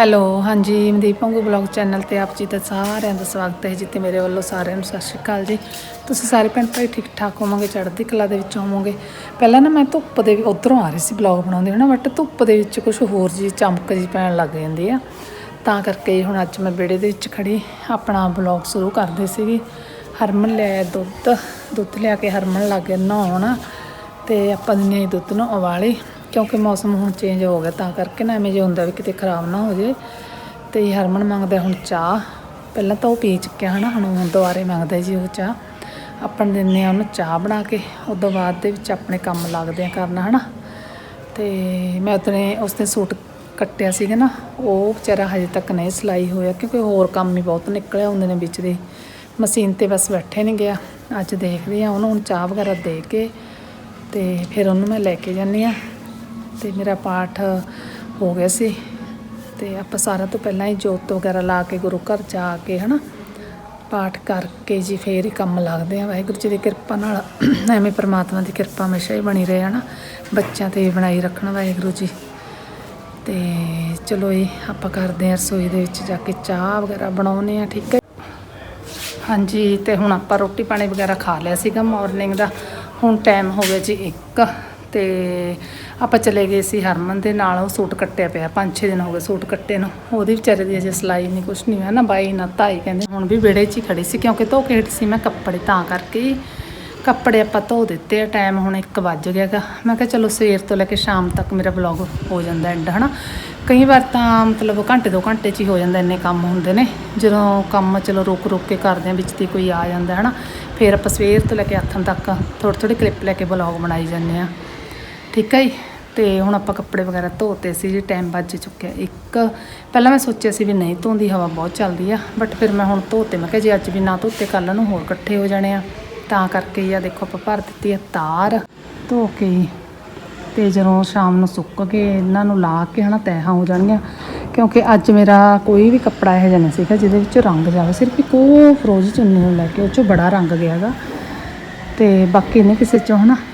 Hello, ਹਾਂਜੀ, ਮਨਦੀਪ ਪੰਗੂ blog channel ਤੇ ਆਪ ਜੀ ਦਾ ਸਾਰਿਆਂ ਦਾ ਸਵਾਗਤ ਹੈ ਜਿੱਤੇ ਮੇਰੇ ਵੱਲੋਂ ਸਾਰਿਆਂ ਨੂੰ ਸਤਿ ਸ਼੍ਰੀ ਅਕਾਲ ਜੀ। ਤੁਸੀਂ ਸਾਰੇ ਭੈਣ ਭਾਈ ਠੀਕ ਠਾਕ ਹੋਵੋਗੇ, ਚੜ੍ਹਦੀ ਕਲਾ ਦੇ ਵਿੱਚ ਹੋਵੋਗੇ? ਪਹਿਲਾਂ ਨਾ ਮੈਂ ਧੁੱਪ ਦੇ ਉਧਰੋਂ ਆ ਰਹੀ ਸੀ ਬਲੌਗ ਬਣਾਉਂਦੇ ਹਨਾ ਬਟ ਧੁੱਪ ਦੇ ਵਿੱਚ ਕੁਝ ਹੋਰ ਜੀ ਚਮਕ ਜੀ ਪੈਣ ਲੱਗ ਜਾਂਦੀ ਆ। ਤਾਂ ਕਰਕੇ ਹੁਣ ਅੱਜ ਮੈਂ ਵਿਹੜੇ ਦੇ ਵਿੱਚ ਖੜੀ ਆਪਣਾ ਬਲੌਗ ਸ਼ੁਰੂ ਕਰਦੇ ਸੀਗੇ। ਹਰਮਨ ਲਿਆ ਦੁੱਧ ਦੁੱਧ ਲਿਆ ਕੇ ਹਰਮਨ ਲੱਗ ਗਿਆ ਨਹਾਉਣ, ਤੇ ਆਪਾਂ ਦਿਨੇ ਦੁੱਧ ਨੂੰ ਉਬਾਲੇ। ਕਿਉਂਕਿ ਮੌਸਮ ਹੁਣ ਚੇਂਜ ਹੋ ਗਿਆ, ਤਾਂ ਕਰਕੇ ਨਾ ਐਵੇਂ ਜੇ ਹੁੰਦਾ ਵੀ ਕਿਤੇ ਖਰਾਬ ਨਾ ਹੋ ਜੇ ਤੇ ਹਰਮਨ ਮੰਗਦਾ ਹੁਣ ਚਾਹ। ਪਹਿਲਾਂ ਤਾਂ ਉਹ ਪੀ ਚੁੱਕਿਆ ਹਨਾ, ਹੁਣ ਹੁਣ ਦੁਬਾਰੇ ਮੰਗਦਾ ਜੀ ਉਹ ਚਾਹ। ਆਪਾਂ ਨੂੰ ਦਿੰਦੇ ਆ ਉਹਨੂੰ ਚਾਹ ਬਣਾ ਕੇ ਉਦੋਂ ਬਾਅਦ ਦੇ ਵਿੱਚ ਆਪਣੇ ਕੰਮ ਲੱਗਦੇ ਆ ਕਰਨਾ ਹਨਾ। ਤੇ ਮੈਂ ਉਤਨੇ ਉਸਨੇ ਸੂਟ ਕੱਟਿਆ ਸੀਗਾ ਨਾ, ਉਹ ਵਿਚਾਰਾ ਹਜੇ ਤੱਕ ਨਹੀਂ ਸਿਲਾਈ ਹੋਇਆ, ਕਿਉਂਕਿ ਹੋਰ ਕੰਮ ਹੀ ਬਹੁਤ ਨਿਕਲਿਆ ਹੁੰਦੇ ਨੇ ਵਿੱਚ ਦੇ। ਮਸ਼ੀਨ ਤੇ ਬਸ ਬੈਠੇ ਨਹੀਂ ਗਿਆ, ਅੱਜ ਦੇਖਦੇ ਆ ਉਹਨੂੰ, ਹੁਣ ਚਾਹ ਵਗੈਰਾ ਦੇ ਕੇ ਤੇ ਫਿਰ ਉਹਨੂੰ ਮੈਂ ਲੈ ਕੇ ਜਾਂਦੀ ਆ ਤੇ ਮੇਰਾ ਪਾਠ ਹੋ ਗਿਆ ਸੀ। ਤੇ ਆਪਾਂ ਸਾਰਾ ਤੋਂ ਪਹਿਲਾਂ ਹੀ ਜੋਤ ਵਗੈਰਾ ਲਾ ਕੇ ਗੁਰੂ ਘਰ ਜਾ ਕੇ ਹਨਾ, ਪਾਠ ਕਰਕੇ ਜੀ ਫੇਰ ਹੀ ਕੰਮ ਲੱਗਦੇ ਆ। ਵਾਹਿਗੁਰੂ ਜੀ ਦੀ ਕਿਰਪਾ ਨਾਲ ਐਵੇਂ ਪ੍ਰਮਾਤਮਾ ਦੀ ਕਿਰਪਾ ਹਮੇਸ਼ਾ ਹੀ ਬਣੀ ਰਹੇ ਹਨਾ। ਬੱਚਿਆਂ ਤੇ ਬਣਾਈ ਰੱਖਣ ਵਾਹਿਗੁਰੂ ਜੀ। ਤੇ ਚਲੋ ਇਹ ਆਪਾਂ ਕਰਦੇ ਆ ਰਸੋਈ ਦੇ ਵਿੱਚ ਜਾ ਕੇ ਚਾਹ ਵਗੈਰਾ ਬਣਾਉਨੇ ਆ, ਠੀਕ ਹੈ ਹਾਂਜੀ, ਤੇ ਹੁਣ ਆਪਾਂ ਰੋਟੀ ਪਾਣੀ ਵਗੈਰਾ ਖਾ ਲਿਆ ਸੀਗਾ ਮਾਰਨਿੰਗ ਦਾ। ਹੁਣ ਟਾਈਮ ਹੋ ਗਿਆ ਜੀ 1 ਤੇ ਆਪਾਂ ਚਲੇ ਗਏ ਸੀ ਹਰਮਨ ਦੇ ਨਾਲ, ਉਹ ਸੂਟ ਕੱਟਿਆ ਪਿਆ 5-6 ਦਿਨ ਹੋ ਗਏ ਸੂਟ ਕੱਟੇ ਨੂੰ। ਉਹਦੀ ਵਿਚਾਰੇ ਦੀ ਅਜੇ ਸਿਲਾਈ ਨਹੀਂ ਕੁਛ ਨਹੀਂ ਹੋਇਆ ਨਾ, ਬਾਈ ਨਾ ਤਾਈ ਕਹਿੰਦੇ, ਹੁਣ ਵੀ ਵਿਹੜੇ 'ਚ ਹੀ ਖੜੀ ਸੀ, ਕਿਉਂਕਿ ਧੋ ਕੇ ਹਟੀ ਸੀ ਮੈਂ ਕੱਪੜੇ ਤਾਂ ਕਰਕੇ ਹੀ। ਕੱਪੜੇ ਆਪਾਂ ਧੋ ਦਿੱਤੇ ਆ, ਟਾਈਮ ਹੁਣ 1 ਵੱਜ ਗਿਆਗਾ ਮੈਂ ਕਿਹਾ ਚਲੋ ਸਵੇਰ ਤੋਂ ਲੈ ਕੇ ਸ਼ਾਮ ਤੱਕ ਮੇਰਾ ਵਲੌਗ ਹੋ ਜਾਂਦਾ ਐਂਡ ਹਨਾ? ਕਈ ਵਾਰ ਤਾਂ ਮਤਲਬ ਘੰਟੇ ਦੋ ਘੰਟੇ 'ਚ ਹੀ ਹੋ ਜਾਂਦਾ, ਇੰਨੇ ਕੰਮ ਹੁੰਦੇ ਨੇ। ਜਦੋਂ ਕੰਮ ਚਲੋ ਰੁਕ ਰੁਕ ਕੇ ਕਰਦੇ ਆ, ਵਿੱਚ ਦੀ ਕੋਈ ਆ ਜਾਂਦਾ, ਹਨਾ? ਫਿਰ ਆਪਾਂ ਸਵੇਰ ਤੋਂ ਲੈ ਕੇ ਆਥਣ ਤੱਕ ਥੋੜ੍ਹੇ ਥੋੜ੍ਹੇ ਕਲਿੱਪ ਲੈ ਕੇ ਵਲੌਗ ਬਣਾਈ ਜਾਂਦੇ ਆ। ਠੀਕ ਹੈ ਜੀ? ਤੇ ਹੁਣ ਆਪਾਂ ਕੱਪੜੇ ਵਗੈਰਾ ਧੋਤੇ ਸੀ ਜੀ ਟਾਈਮ ਵੱਜ ਚੁੱਕਿਆ। ਇੱਕ, ਪਹਿਲਾਂ ਮੈਂ ਸੋਚਿਆ ਸੀ ਵੀ ਨਹੀਂ ਧੋਂਦੀ, ਹਵਾ ਬਹੁਤ ਚੱਲਦੀ ਆ ਬਟ ਫਿਰ ਮੈਂ ਹੁਣ ਧੋਤੇ। ਮੈਂ ਕਿਹਾ ਜੇ ਅੱਜ ਵੀ ਨਾ ਧੋਤੇ ਕੱਲ ਨੂੰ ਹੋਰ ਇਕੱਠੇ ਹੋ ਜਾਣੇ ਆ। ਤਾਂ ਕਰਕੇ ਆ, ਦੇਖੋ ਆਪਾਂ ਭਰ ਦਿੱਤੀ ਆ ਤਾਰ, ਧੋ ਕੇ ਹੀ। ਤੇ ਜਦੋਂ ਸ਼ਾਮ ਨੂੰ ਸੁੱਕ ਕੇ ਇਹਨਾਂ ਨੂੰ ਲਾ ਕੇ ਹਨਾ, ਤੈਹਾਂ ਹੋ ਜਾਣਗੀਆਂ। ਕਿਉਂਕਿ ਅੱਜ ਮੇਰਾ ਕੋਈ ਵੀ ਕੱਪੜਾ ਇਹੋ ਜਿਹਾ ਨਹੀਂ ਸੀਗਾ, ਜਿਹਦੇ ਵਿੱਚ ਰੰਗ ਜਾਵੇ। ਸਿਰਫ ਇੱਕ ਉਹ ਫਰੋਜ਼ ਚੁੰਨੀ ਨੂੰ ਲੈ ਕੇ, ਉਹ ਚੋਂ ਬੜਾ ਰੰਗ ਗਿਆਗਾ ਤੇ ਬਾਕੀ ਨਹੀਂ ਕਿਸੇ ਚੋਂ ਹਨਾ ਅਹ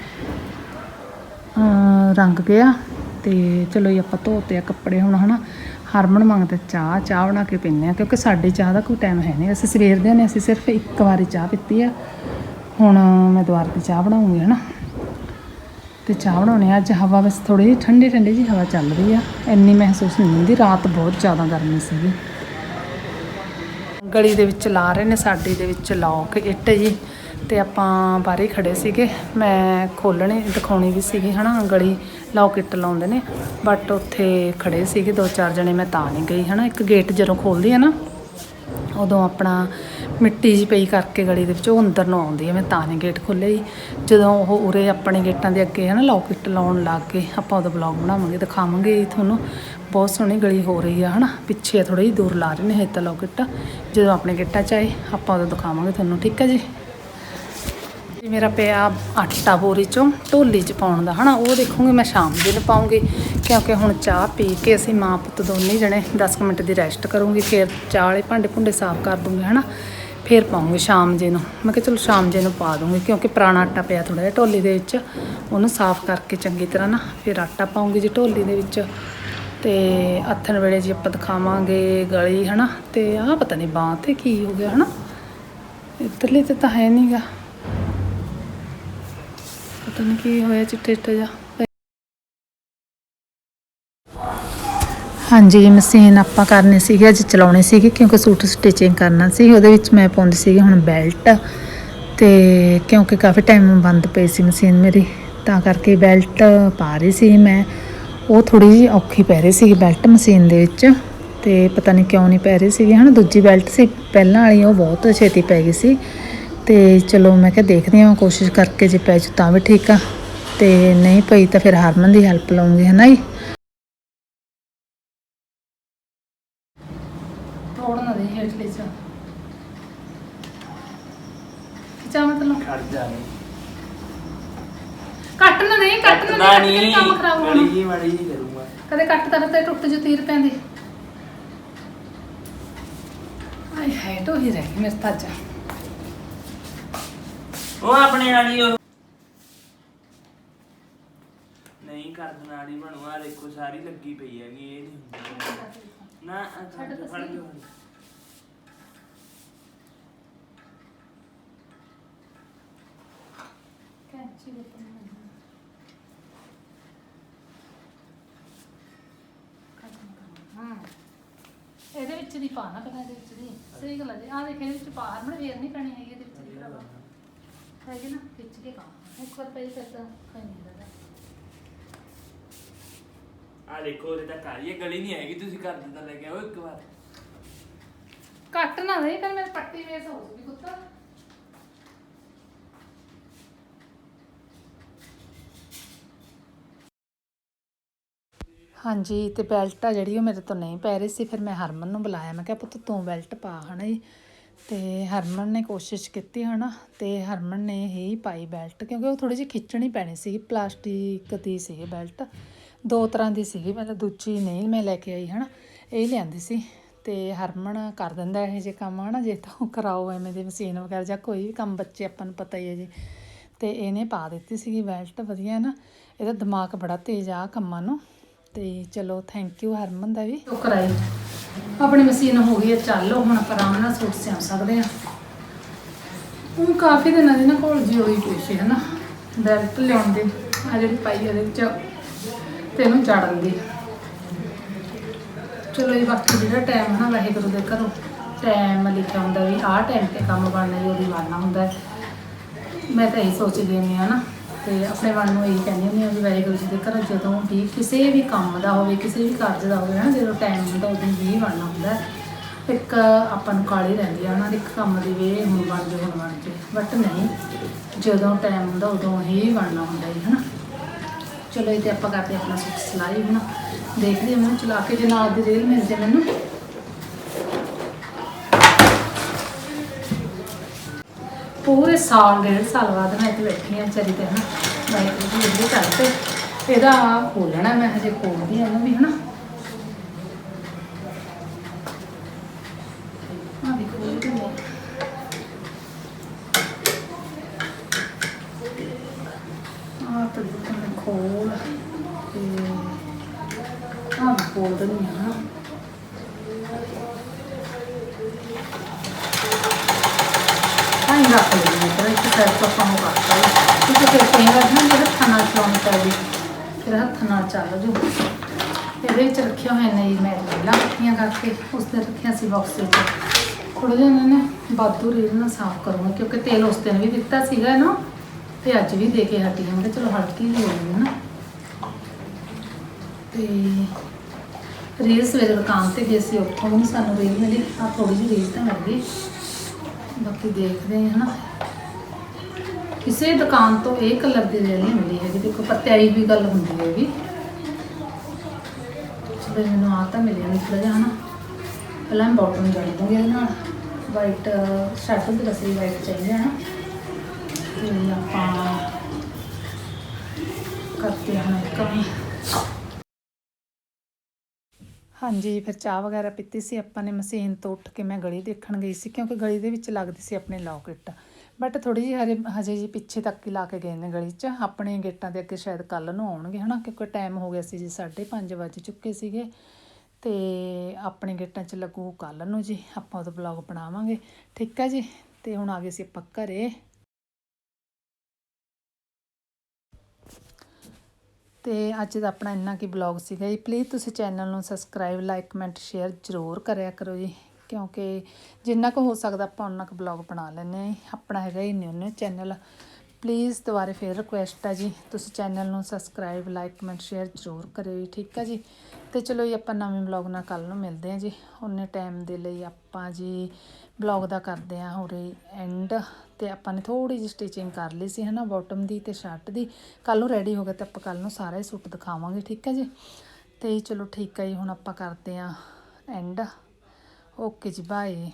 ਰੰਗ ਗਿਆ ਤੇ ਚਲੋ ਜੀ ਆਪਾਂ ਧੋਤੇ ਆ ਕੱਪੜੇ ਹੁਣ, ਹਨਾ। ਹਰਮਨ ਮੰਗਦਾ ਚਾਹ ਚਾਹ ਬਣਾ ਕੇ ਪੀਂਦੇ ਆ, ਕਿਉਂਕਿ ਸਾਡੇ ਚਾਹ ਦਾ ਕੋਈ ਟਾਈਮ ਹੈ ਨਹੀਂ। ਅਸੀਂ ਸਵੇਰ ਦੇ ਨੇ, ਅਸੀਂ ਸਿਰਫ ਇੱਕ ਵਾਰੀ ਚਾਹ ਪੀਤੀ ਆ। ਹੁਣ ਮੈਂ ਦੁਬਾਰਾ ਤੇ ਚਾਹ ਬਣਾਉਂਗੀ, ਹਨਾ। ਤੇ ਚਾਹ ਬਣਾਉਣੀ ਆ, ਅੱਜ ਹਵਾ ਬਸ ਥੋੜੀ ਜਿਹੀ ਠੰਡੀ ਠੰਡੀ ਜੀ ਹਵਾ ਚੱਲ ਰਹੀ ਆ। ਇੰਨੀ ਮਹਿਸੂਸ ਨਹੀਂ ਹੁੰਦੀ, ਰਾਤ ਬਹੁਤ ਜ਼ਿਆਦਾ ਗਰਮੀ ਸੀਗੀ। ਗਲੀ ਦੇ ਵਿੱਚ ਲਾ ਰਹੇ ਨੇ, ਸਾਡੀ ਦੇ ਵਿੱਚ ਲੌਕ ਇੱਟ ਜੀ। ਤੇ ਆਪਾਂ ਬਾਹਰੇ ਖੜੇ ਸੀਗੇ। ਮੈਂ ਖੋਲਣੇ ਦਿਖਾਉਣੀ ਵੀ ਸੀਗੀ, ਹਨਾ, ਗਲੀ ਲੌਕ ਇੱਟ ਲਾਉਂਦੇ ਨੇ। ਬਟ ਉੱਥੇ ਖੜੇ ਸੀਗੇ ਦੋ ਚਾਰ ਜਣੇ, ਮੈਂ ਤਾਂ ਨਹੀਂ ਗਈ, ਹਨਾ। ਇੱਕ ਗੇਟ ਜਦੋਂ ਖੋਲਦੀ ਹੈ ਨਾ, ਉਦੋਂ ਆਪਣਾ ਮਿੱਟੀ ਜੀ ਪਈ ਕਰਕੇ ਗਲੀ ਦੇ ਵਿੱਚ ਉਹ ਅੰਦਰ ਨੂੰ ਆਉਂਦੀ ਹੈ ਮੈਂ ਤਾਂ ਨਹੀਂ ਗੇਟ ਖੋਲ੍ਹੇ ਜੀ। ਜਦੋਂ ਉਹ ਉਰੇ ਆਪਣੇ ਗੇਟਾਂ ਦੇ ਅੱਗੇ ਹੈ ਨਾ ਲੌਕਟ ਲਾਉਣ ਲੱਗ ਕੇ ਆਪਾਂ ਉਹਦਾ ਬਲੌਗ ਬਣਾਵਾਂਗੇ, ਦਿਖਾਵਾਂਗੇ ਤੁਹਾਨੂੰ। ਬਹੁਤ ਸੋਹਣੀ ਗਲੀ ਹੋ ਰਹੀ ਆ, ਹਨਾ। ਪਿੱਛੇ ਥੋੜੀ ਜਿਹੀ ਦੂਰ ਲਾ ਰਹੇ ਨੇ ਹਜੇ ਤਾਂ ਲੌਕਟ ਜਦੋਂ ਆਪਣੇ ਗੇਟਾਂ 'ਚ ਆਏ, ਆਪਾਂ ਉਹਦਾ ਦਿਖਾਵਾਂਗੇ ਤੁਹਾਨੂੰ, ਠੀਕ ਹੈ ਜੀ? ਮੇਰਾ ਪਿਆ ਆਟਾ ਬੋਰੀ ਚੋਂ, ਢੋਲੀ 'ਚ ਪਾਉਣ ਦਾ, ਹਨਾ? ਉਹ ਦੇਖੂੰਗੀ ਮੈਂ ਸ਼ਾਮ ਦੇ ਨੂੰ ਪਾਉਂਗੀ, ਕਿਉਂਕਿ ਹੁਣ ਚਾਹ ਪੀ ਕੇ ਅਸੀਂ ਮਾਂ ਪੁੱਤ ਦੋਨੇ ਜਣੇ 10 ਕੁ ਮਿੰਟ ਦੀ ਰੈਸਟ ਕਰੂੰਗੀ, ਫਿਰ ਚਾਹ ਵਾਲੇ ਭਾਂਡੇ ਭੁੰਡੇ ਸਾਫ਼ ਕਰ ਦੂੰਗੀ, ਹਨਾ? ਫਿਰ ਪਾਉਂਗੀ ਸ਼ਾਮ ਜੇ ਨੂੰ। ਮੈਂ ਕਿਹਾ ਚਲੋ ਸ਼ਾਮ ਜੇ ਨੂੰ ਪਾ ਦੂੰਗੀ, ਕਿਉਂਕਿ ਪੁਰਾਣਾ ਆਟਾ ਪਿਆ ਥੋੜਾ ਜਿਹਾ ਢੋਲੀ ਦੇ ਵਿੱਚ, ਉਹਨੂੰ ਸਾਫ਼ ਕਰਕੇ ਚੰਗੀ ਤਰ੍ਹਾਂ ਨਾ ਫਿਰ ਆਟਾ ਪਾਉਂਗੀ ਜੀ ਢੋਲੀ ਦੇ ਵਿੱਚ। ਤੇ ਅੱਥਣ ਵੇਲੇ ਜੀ ਆਪਾਂ ਦਿਖਾਵਾਂਗੇ ਗਲੀ, ਹਨਾ? ਤੇ ਆਹ ਪਤਾ ਨਹੀਂ ਬਾਂਹ ਤੇ ਕੀ ਹੋ ਗਿਆ, ਹਨਾ? ਇੱਧਰਲੀ ਤੇ ਤਾਂ ਹੈ ਨਹੀਂਗਾ ਪਤਾ ਨਹੀਂ ਕੀ ਹੋਇਆ, ਚਿੱਟੇ ਚਿੱਟੇ ਜਾ ਹਾਂਜੀ ਮਸ਼ੀਨ ਆਪਾਂ ਕਰਨੀ ਸੀਗੀ, ਅੱਜ ਚਲਾਉਣੀ ਸੀਗੀ, ਕਿਉਂਕਿ ਸੂਟ ਸਟਿਚਿੰਗ ਕਰਨਾ ਸੀ, ਉਹਦੇ ਵਿੱਚ ਮੈਂ ਪਾਉਂਦੀ ਸੀਗੀ ਹੁਣ ਬੈਲਟ ਤੇ ਕਿਉਂਕਿ ਕਾਫੀ ਟਾਈਮ ਬੰਦ ਪਈ ਸੀ ਮਸ਼ੀਨ ਮੇਰੀ, ਤਾਂ ਕਰਕੇ ਬੈਲਟ ਪਾ ਰਹੀ ਸੀ ਮੈਂ। ਉਹ ਥੋੜੀ ਜਿਹੀ ਔਖੀ ਪੈ ਰਹੀ ਸੀ ਬੈਲਟ ਮਸ਼ੀਨ ਦੇ ਵਿੱਚ, ਤੇ ਪਤਾ ਨਹੀਂ ਕਿਉਂ ਨਹੀਂ ਪੈ ਰਹੀ ਸੀਗੀ। ਹਨਾ, ਦੂਜੀ ਬੈਲਟ ਸੀ, ਪਹਿਲਾਂ ਵਾਲੀ ਉਹ ਬਹੁਤ ਛੇਤੀ ਪੈ ਗਈ ਸੀ। ਤੇ ਚਲੋ ਮੈਂ ਕਿਹਾ ਦੇਖਦੀ ਹਾਂ ਕੋਸ਼ਿਸ਼ ਕਰਕੇ ਜੇ ਪੈ ਜੂ ਤਾਂ ਵੀ ਠੀਕ ਆ। ਤੇ ਨਹੀਂ ਪਈ ਤਾਂ ਫਿਰ ਹਰਮਨ ਦੀ ਹੈਲਪ ਲਵਾਂਗੀ ਹਨਾ ਜੀ? ਤੋੜ ਨਾ ਦੇ ਹੇਠਲੇ ਚ ਖਿਚਾ ਮਤਲਬ ਖੜ ਜਾ ਕੱਟ ਨਾ ਨਾ ਨਹੀਂ ਕੰਮ ਖਰਾਬ ਮੜੀ ਹੋਣਾ ਜੀ ਮੜੀ ਜੀ ਕਰੂੰਗਾ। ਕਦੇ ਕੱਟ ਤਾ ਤੇ ਟੁੱਟ ਜੂ ਤੀਰ ਪੈਂਦੀ। ਆਏ ਹਾਏ ਟੋ ਹੀ ਰਹਿ ਮੇਰੇ ਤਾਂ ਜਾ ਉਹ ਆਪਣੇ ਵਾਲੀ ਉਹ। ਨਹੀਂ ਕਰਦਣ ਵਾਲੀ ਬਣਵਾ ਦੇਖੋ ਸਾਰੀ ਲੱਗੀ ਪਈ ਹੈਗੀ ਇਹ ਨਹੀਂ ਹੁੰਦੀ ਨਾ ਛੱਡ ਫੜ ਤੁਸੀਂ। ਲਿਓ ਕੈਂਚੀ ਦੇ ਹਾਂ। ਇਹਦੇ ਵਿੱਚ ਦੀ ਪਾ ਨਾ ਪਹਿਲਾਂ ਇਹਦੇ ਵਿੱਚ ਦੀ। ਸਹੀ ਗੱਲ ਹੈ ਆਹ ਦੇਖ ਇਹਦੇ ਵਿੱਚ ਪਾ ਹਰਮਨ ਵੇਰ ਨਹੀਂ ਪੈਣੀ ਹੈਗੀ ਇਹਦੇ ਵਿੱਚ ਦੀ ਭਰਾਵਾ ਹੈਗੀ ਨਾ ਖਿੱਚ ਕੇ ਕੰਮ ਇੱਕ ਵਾਰ ਪਈ ਫਿਰ ਤਾਂ ਖਾਈ ਨਹੀਂ ਲੱਗਦਾ ਆ ਦੇਖੋ ਉਹਦੇ ਤਾਂ ਘਰ ਹੀ ਹੈ, ਗਲੀ ਨਹੀਂ ਆਏਗੀ ਤੁਸੀਂ ਘਰ ਦੇ ਤਾਂ ਲੈ ਕੇ ਆਓ ਇੱਕ ਵਾਰ। ਕੱਟ ਨਾ ਦੇ ਕਰ ਮੇਰੇ ਪੱਟੀ ਵੇਸ ਹੋ ਜੂਗੀ ਕੁੱਤਾ ਹਾਂਜੀ ਤੇ ਬੈਲਟ ਆ ਜਿਹੜੀ ਉਹ ਮੇਰੇ ਤੋਂ ਨਹੀਂ ਪੈ ਰਹੀ ਸੀ ਫਿਰ ਮੈਂ ਹਰਮਨ ਨੂੰ ਬੁਲਾਇਆ। ਮੈਂ ਕਿਹਾ ਪੁੱਤ ਤੂੰ ਬੈਲਟ ਪਾ ਹਨਾ ਜੀ? ਤੇ ਹਰਮਨ ਨੇ ਕੋਸ਼ਿਸ਼ ਕੀਤੀ ਹਨਾ, ਤੇ ਹਰਮਨ ਨੇ ਹੀ ਪਾਈ ਬੈਲਟ ਕਿਉਂਕਿ ਉਹ ਥੋੜੀ ਜਿਹੀ ਖਿੱਚਣੀ ਪੈਣੀ ਸੀ ਪਲਾਸਟਿਕ ਦੀ ਸੀ ਬੈਲਟ ਦੋ ਤਰ੍ਹਾਂ ਦੀ ਸੀਗੀ ਮਤਲਬ ਦੂਜੀ ਨਹੀਂ ਮੈਂ ਲੈ ਕੇ ਆਈ ਹਨਾ, ਇਹ ਲਿਆਂਦੀ ਸੀ। ਤੇ ਹਰਮਨ ਕਰ ਦਿੰਦਾ ਇਹ ਜੇ ਕੰਮ ਹਨਾ, ਜੇ ਤਾਂ ਕਰਾਓ ਐਵੇਂ ਦੇ ਮਸ਼ੀਨ ਵਗੈਰਾ ਜਾਂ ਕੋਈ ਵੀ ਕੰਮ ਬੱਚੇ ਆਪਾਂ ਨੂੰ ਪਤਾ ਹੀ ਹੈ ਜੀ। ਤੇ ਇਹਨੇ ਪਾ ਦਿੱਤੀ ਸੀਗੀ ਬੈਲਟ ਵਧੀਆ ਨਾ, ਇਹਦਾ ਦਿਮਾਗ ਬੜਾ ਤੇਜ਼ ਆ ਕੰਮਾਂ ਨੂੰ। ਤੇ ਚਲੋ ਥੈਂਕ ਯੂ ਹਰਮਨ ਦਾ ਵੀ। ਉਹ ਕਰਾਈ। ਆਪਣੀ ਮਸ਼ੀਨ ਹੋ ਗਈ ਹੈ, ਚੱਲੋ ਹੁਣ ਆਪਾਂ ਆਰਾਮ ਨਾਲ ਸੂਟ ਸਿਉਂ ਸਕਦੇ ਆ ਹੁਣ ਕਾਫੀ ਦਿਨਾਂ ਦੀ ਨਾ ਕੋਲ ਜੀ ਹੋਈ ਪਈ ਸੀ, ਹਨਾ? ਬੈਲਟ ਲਿਆਉਣ ਦੀ ਆ ਜਿਹੜੀ ਪਾਈ ਉਹਦੇ ਵਿੱਚ ਤੇ ਇਹਨੂੰ ਚਾੜਨ ਦੀ ਚਲੋ ਇਹ ਬਾਕੀ ਜਿਹੜਾ ਟਾਈਮ ਹੈ ਨਾ, ਵਾਹਿਗੁਰੂ ਦੇ ਘਰੋਂ ਟਾਈਮ ਲਿਖਿਆ ਹੁੰਦਾ ਵੀ ਆਹ ਟਾਈਮ ਤੇ ਕੰਮ ਬਣਨਾ ਜੀ ਉਹਦੀ ਬਣਨਾ ਹੁੰਦਾ। ਮੈਂ ਤਾਂ ਇਹੀ ਸੋਚਦੀ ਹੁੰਦੀ ਹਾਂ ਨਾ ਤੇ ਆਪਣੇ ਮਨ ਨੂੰ ਇਹੀ ਕਹਿੰਦੀ ਹੁੰਦੀ ਹਾਂ ਵੀ ਵਾਹਿਗੁਰੂ ਜੀ ਦੇ ਘਰੋਂ ਜਦੋਂ ਵੀ ਕਿਸੇ ਵੀ ਕੰਮ ਦਾ ਹੋਵੇ, ਕਿਸੇ ਵੀ ਕਾਰਜ ਦਾ ਹੋਵੇ ਨਾ ਜਦੋਂ ਟਾਈਮ ਹੁੰਦਾ ਉਦੋਂ ਵੀ ਬਣਨਾ ਹੁੰਦਾ। ਇੱਕ ਆਪਾਂ ਨੂੰ ਕਾਲੀ ਰਹਿੰਦੀ ਆ ਨਾ ਇੱਕ ਕੰਮ ਦੀ ਵੇ ਹੁਣ ਬਣ ਜੇ ਹੁਣ ਬਣ ਜੇ ਬਟ ਨਹੀਂ, ਜਦੋਂ ਟਾਈਮ ਹੁੰਦਾ ਉਦੋਂ ਹੀ ਬਣਨਾ ਹੁੰਦਾ ਹੈ ਹਨਾ। ਚਲੋ ਇਹ ਤੇ ਆਪਾਂ ਕਰਦੇ ਆਪਣਾ ਸੂਟ ਸਿਲਾਈ ਹੁਣ ਦੇਖਦੇ ਹਾਂ, ਮੈਨੂੰ ਚਲਾ ਕੇ ਜੇ ਨਾਲ ਦੀ ਰੇਲ ਮਿਲ ਜੇ ਮੈਨੂੰ। ਪੂਰੇ ਸਾਲ, ਡੇਢ ਸਾਲ ਬਾਅਦ ਮੈਂ ਇੱਥੇ ਬੈਠੀ ਹਾਂ ਚਰੀ ਤੇ, ਹਨਾ। ਵਾਹਿਗੁਰੂ ਜੀ ਇਹਦੇ ਕਰਕੇ ਇਹਦਾ ਖੋਲਣਾ ਮੈਂ, ਹਜੇ ਖੋਲਦੀ ਆ ਇਹਨੂੰ ਵੀ, ਹਨਾ। ਆ ਵੀ ਖੋਲ ਕੇ ਲਿਆ। ਆ ਤਾਂ ਦੇਖੋ ਖੋਲ। ਤੇ ਆ ਖੋਲ ਦਿੰਦੀ ਹਾਂ ਹਨਾ ਤਾਂ ਹੀ ਰੱਖ ਲੈਂਦੀ ਹਾਂ ਇੱਕ ਸਾਈਡ ਤੋਂ ਆਪਾਂ ਨੂੰ ਕਰਤਾ ਕਿਉਂਕਿ ਫਿਰ ਕਈ ਵਾਰ ਨਾ ਜਿਹੜਾ ਹੱਥਾਂ ਨਾਲ ਚਲਾਉਣੀ ਪੈਂਦੀ ਫਿਰ ਨਾਲ ਚੱਲ ਜੂ ਇਹਦੇ ਵਿੱਚ ਰੱਖਿਆ ਹੋਇਆ ਨੇ ਜੀ ਮੈਂ ਪਹਿਲਾਂ ਇਕੱਠੀਆਂ ਕਰਕੇ ਉਸ ਤੇ ਰੱਖਿਆ ਸੀ ਬਾਕਸ ਵਿੱਚ ਥੋੜਾ ਜਿਹਾ ਇਹਨਾਂ ਨੇ ਬਾਦੂ ਰੀਲ ਨਾਲ ਸਾਫ਼ ਕਰੂੰਗੀ ਕਿਉਂਕਿ ਤੇਲ ਉਸ ਦਿਨ ਵੀ ਦਿੱਤਾ ਸੀਗਾ ਇਹਨੂੰ ਤੇ ਅੱਜ ਵੀ ਦੇ ਕੇ ਹਟੀ ਹਾਂ ਮੈਂ ਕਿਹਾ ਚਲੋ ਹਲਕੀ ਜਿਹੀ ਹੋ ਨਾ ਤੇ ਰੀਲ ਸਵੇਰੇ ਦੁਕਾਨ ਤੇ ਗਏ ਸੀ, ਉੱਥੋਂ ਵੀ ਨੀ ਸਾਨੂੰ ਰੀਲ ਮਿਲੀ। ਆ ਥੋੜੀ ਜਿਹੀ ਰੀਲ ਤਾਂ ਮਿਲ ਗਈ। ਬਾਕੀ ਦੇਖਦੇ ਹਾਂ, ਹਨਾ। ਕਿਸੇ ਦੁਕਾਨ ਤੋਂ ਇਹ ਕਲਰ ਦੀ ਰੇਲ ਨਹੀਂ ਮਿਲੀ ਹੈਗੀ। ਦੇਖੋ, ਪਤਿਆਈ ਵੀ ਗੱਲ ਹੁੰਦੀ ਹੈ ਵੀ। ਚਲੋ, ਮੈਨੂੰ ਆ ਤਾਂ ਮਿਲਿਆ ਨਿਕਲ ਜਾ ਹਨਾ। ਪਹਿਲਾਂ ਬਾਟਮ ਜੜ ਦੂੰਗੀ ਇਹਦੇ ਨਾਲ। ਵਾਈਟ ਸ਼ਰਟ ਦੀ ਰਸੀ ਵਾਈਟ ਚਾਹੀਦੀ ਹੈ ਨਾ ਤੇ ਆਪਾਂ ਕਰਦੇ ਹਾਂ ਕੰਮ ਹਾਂਜੀ, ਫਿਰ ਚਾਹ ਵਗੈਰਾ ਪੀਤੀ ਸੀ ਆਪਾਂ ਨੇ ਮਸ਼ੀਨ ਤੋਂ ਉੱਠ ਕੇ ਮੈਂ ਗਲੀ ਦੇਖਣ ਗਈ ਸੀ, ਕਿਉਂਕਿ ਗਲੀ ਦੇ ਵਿੱਚ ਲੱਗਦੀ ਸੀ ਆਪਣੇ ਲੌਕਟ ਬਟ ਥੋੜੀ ਜਿਹੀ ਹਰੇ ਹਜੇ ਜੀ ਪਿੱਛੇ ਤੱਕ ਹੀ ਲਾ ਕੇ ਗਏ ਨੇ ਗਲੀ 'ਚ। ਆਪਣੇ ਗੇਟਾਂ ਦੇ ਅੱਗੇ ਸ਼ਾਇਦ ਕੱਲ ਨੂੰ ਆਉਣਗੇ, ਹਨਾ? ਕਿਉਂਕਿ ਟਾਈਮ ਹੋ ਗਿਆ ਸੀ ਜੀ 5:30 ਵੱਜ ਚੁੱਕੇ ਸੀਗੇ। ਤੇ ਆਪਣੇ ਗੇਟਾਂ 'ਚ ਲੱਗੂ ਕੱਲ ਨੂੰ ਜੀ, ਆਪਾਂ ਉਹਦਾ ਬਲੌਗ ਬਣਾਵਾਂਗੇ। ਠੀਕ ਹੈ ਜੀ? ਤੇ ਹੁਣ ਆ ਗਏ ਸੀ ਆਪਾਂ ਘਰੇ। ਤੇ ਅੱਜ ਦਾ ਆਪਣਾ ਇੰਨਾ ਕੀ ਬਲੌਗ ਸੀਗਾ ਜੀ। ਪਲੀਜ਼ ਤੁਸੀਂ ਚੈਨਲ ਨੂੰ ਸਬਸਕ੍ਰਾਈਬ ਲਾਈਕ ਕਮੈਂਟ ਸ਼ੇਅਰ ਜ਼ਰੂਰ ਕਰਿਆ ਕਰੋ ਜੀ। ਕਿਉਂਕਿ ਜਿੰਨਾ ਕੁ ਹੋ ਸਕਦਾ ਆਪਾਂ ਉਹਨਾਂ ਕੁ ਬਲੌਗ ਬਣਾ ਲੈਂਦੇ ਹਾਂ ਜੀ। ਆਪਣਾ ਹੈਗਾ ਹੀ ਨਹੀਂ ਉਹਨੇ ਚੈਨਲ ਪਲੀਜ਼ ਦੁਬਾਰੇ ਫੇਰ ਰਿਕੁਐਸਟ ਆ ਜੀ। ਤੁਸੀਂ ਚੈਨਲ ਨੂੰ ਸਬਸਕ੍ਰਾਈਬ ਲਾਈਕ ਕਮੈਂਟ ਸ਼ੇਅਰ ਜ਼ਰੂਰ ਕਰਿਓ ਜੀ, ਠੀਕ ਹੈ ਜੀ? ਤੇ ਚਲੋ ਜੀ, ਆਪਾਂ ਨਵੇਂ ਬਲੌਗ ਨਾਲ ਕੱਲ ਨੂੰ ਮਿਲਦੇ ਹਾਂ ਜੀ। ਉਹਨੇ ਟਾਈਮ ਦੇ ਲਈ ਆਪਾਂ ਜੀ ਬਲੌਗ ਦਾ ਕਰਦੇ ਹਾਂ ਹੋਰੇ ਐਂਡ ਤੇ ਆਪਾਂ ਨੇ ਥੋੜੀ ਜਿਹੀ ਸਟਿਚਿੰਗ ਕਰ ਲਈ ਸੀ, ਹਨਾ ਬਾਟਮ ਦੀ ਤੇ ਸ਼ਰਟ ਦੀ। ਕੱਲ ਨੂੰ ਰੈਡੀ ਹੋ ਗਿਆ ਤੇ ਆਪਾਂ ਕੱਲ ਨੂੰ ਸਾਰਾ ਹੀ ਸੂਟ ਦਿਖਾਵਾਂਗੇ, ਠੀਕ ਹੈ ਜੀ? ਤੇ ਚਲੋ ਠੀਕ ਆ ਜੀ, ਹੁਣ ਆਪਾਂ ਕਰਦੇ ਹਾਂ ਐਂਡ ਓਕੇ ਜੀ ਬਾਏ